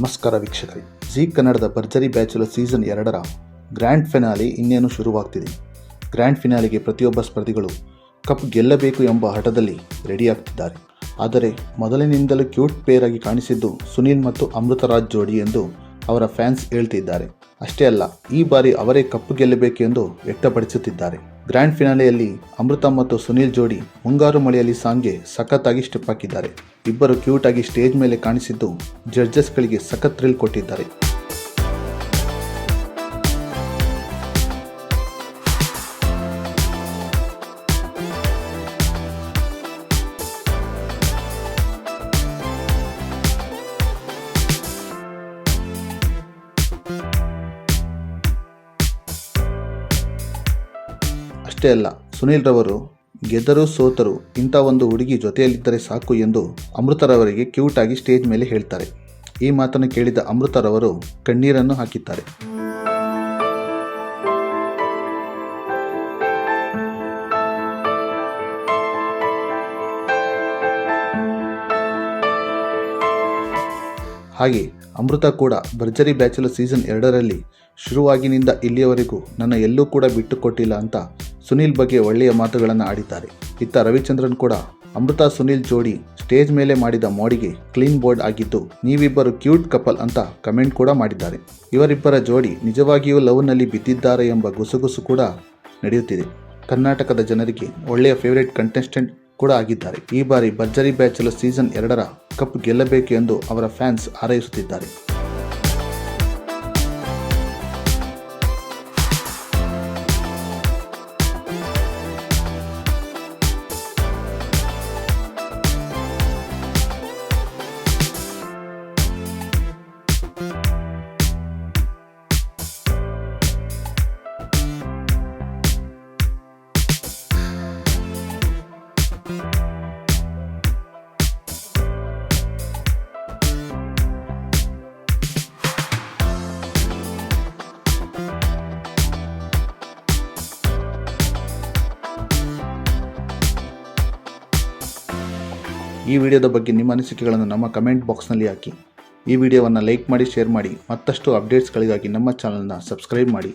ನಮಸ್ಕಾರ ವೀಕ್ಷಕರೇ. ಜೀ ಕನ್ನಡದ ಭರ್ಜರಿ ಬ್ಯಾಚುಲರ್ ಸೀಸನ್ ಎರಡರ ಗ್ರ್ಯಾಂಡ್ ಫಿನಾಲಿ ಇನ್ನೇನು ಶುರುವಾಗ್ತಿದೆ. ಗ್ರ್ಯಾಂಡ್ ಫಿನಾಲೆಗೆ ಪ್ರತಿಯೊಬ್ಬ ಸ್ಪರ್ಧಿಗಳು ಕಪ್ ಗೆಲ್ಲಬೇಕು ಎಂಬ ಹಠದಲ್ಲಿ ರೆಡಿಯಾಗ್ತಿದ್ದಾರೆ ಆದರೆ ಮೊದಲಿನಿಂದಲೂ ಕ್ಯೂಟ್ ಪೇರ್ ಆಗಿ ಕಾಣಿಸಿದ್ದು ಸುನೀಲ್ ಮತ್ತು ಅಮೃತರಾಜ್ ಜೋಡಿ ಎಂದು ಅವರ ಫ್ಯಾನ್ಸ್ ಹೇಳ್ತಿದ್ದಾರೆ. ಅಷ್ಟೇ ಅಲ್ಲ, ಈ ಬಾರಿ ಅವರೇ ಕಪ್ಪು ಗೆಲ್ಲಬೇಕೆಂದು ವ್ಯಕ್ತಪಡಿಸುತ್ತಿದ್ದಾರೆ. ಗ್ರ್ಯಾಂಡ್ ಫಿನಾಲೆಯಲ್ಲಿ ಅಮೃತ ಮತ್ತು ಸುನೀಲ್ ಜೋಡಿ ಮುಂಗಾರು ಮಳೆಯಲ್ಲಿ ಸಾಂಗ್ಗೆ ಸಖತ್ತಾಗಿ ಸ್ಟೆಪ್ ಹಾಕಿದ್ದಾರೆ. ಇಬ್ಬರು ಕ್ಯೂಟ್ ಆಗಿ ಸ್ಟೇಜ್ ಮೇಲೆ ಕಾಣಿಸಿದ್ದು ಜಡ್ಜಸ್ಗಳಿಗೆ ಸಖತ್ ಥ್ರಿಲ್ ಕೊಟ್ಟಿದ್ದಾರೆ. ಅಷ್ಟೇ ಅಲ್ಲ, ಸುನೀಲ್ ರವರು, ಗೆದ್ದರು ಸೋತರು, ಇಂಥ ಒಂದು ಹುಡುಗಿ ಜೊತೆಯಲ್ಲಿದ್ದರೆ ಸಾಕು ಎಂದು ಅಮೃತರವರಿಗೆ ಕ್ಯೂಟ್ ಆಗಿ ಸ್ಟೇಜ್ ಮೇಲೆ ಹೇಳ್ತಾರೆ. ಈ ಮಾತನ್ನು ಕೇಳಿದ ಅಮೃತರವರು ಕಣ್ಣೀರನ್ನು ಹಾಕಿದ್ದಾರೆ. ಹಾಗೆ ಅಮೃತ ಕೂಡ ಭರ್ಜರಿ ಬ್ಯಾಚುಲರ್ ಸೀಸನ್ ಎರಡರಲ್ಲಿ ಶುರುವಾಗಿನಿಂದ ಇಲ್ಲಿಯವರೆಗೂ ನನ್ನ ಎಲ್ಲೂ ಕೂಡ ಬಿಟ್ಟುಕೊಟ್ಟಿಲ್ಲ ಅಂತ ಸುನೀಲ್ ಬಗ್ಗೆ ಒಳ್ಳೆಯ ಮಾತುಗಳನ್ನು ಆಡಿದ್ದಾರೆ. ಇತ್ತ ರವಿಚಂದ್ರನ್ ಕೂಡ ಅಮೃತ ಸುನೀಲ್ ಜೋಡಿ ಸ್ಟೇಜ್ ಮೇಲೆ ಮಾಡಿದ ಮೋಡಿಗೆ ಕ್ಲೀನ್ ಬೋರ್ಡ್ ಆಗಿದ್ದು ನೀವಿಬ್ಬರು ಕ್ಯೂಟ್ ಕಪಲ್ ಅಂತ ಕಮೆಂಟ್ ಕೂಡ ಮಾಡಿದ್ದಾರೆ. ಇವರಿಬ್ಬರ ಜೋಡಿ ನಿಜವಾಗಿಯೂ ಲವ್ನಲ್ಲಿ ಬಿದ್ದಿದ್ದಾರೆ ಎಂಬ ಗುಸುಗುಸು ಕೂಡ ನಡೆಯುತ್ತಿದೆ. ಕರ್ನಾಟಕದ ಜನರಿಗೆ ಒಳ್ಳೆಯ ಫೇವರೇಟ್ ಕಂಟೆಸ್ಟೆಂಟ್ ಕೂಡ ಆಗಿದ್ದಾರೆ. ಈ ಬಾರಿ ಭರ್ಜರಿ ಬ್ಯಾಚುಲರ್ ಸೀಸನ್ ಎರಡರ ಕಪ್ ಗೆಲ್ಲಬೇಕು ಎಂದು ಅವರ ಫ್ಯಾನ್ಸ್ ಹಾರೈಸುತ್ತಿದ್ದಾರೆ. ಈ ವಿಡಿಯೋದ ಬಗ್ಗೆ ನಿಮ್ಮ ಅನಿಸಿಕೆಗಳನ್ನು ನಮ್ಮ ಕಮೆಂಟ್ ಬಾಕ್ಸ್ನಲ್ಲಿ ಹಾಕಿ. ಈ ವಿಡಿಯೋವನ್ನು ಲೈಕ್ ಮಾಡಿ, ಶೇರ್ ಮಾಡಿ, ಮತ್ತಷ್ಟು ಅಪ್ಡೇಟ್ಸ್ಗಳಿಗಾಗಿ ನಮ್ಮ ಚಾನಲ್ನ ಸಬ್ಸ್ಕ್ರೈಬ್ ಮಾಡಿ.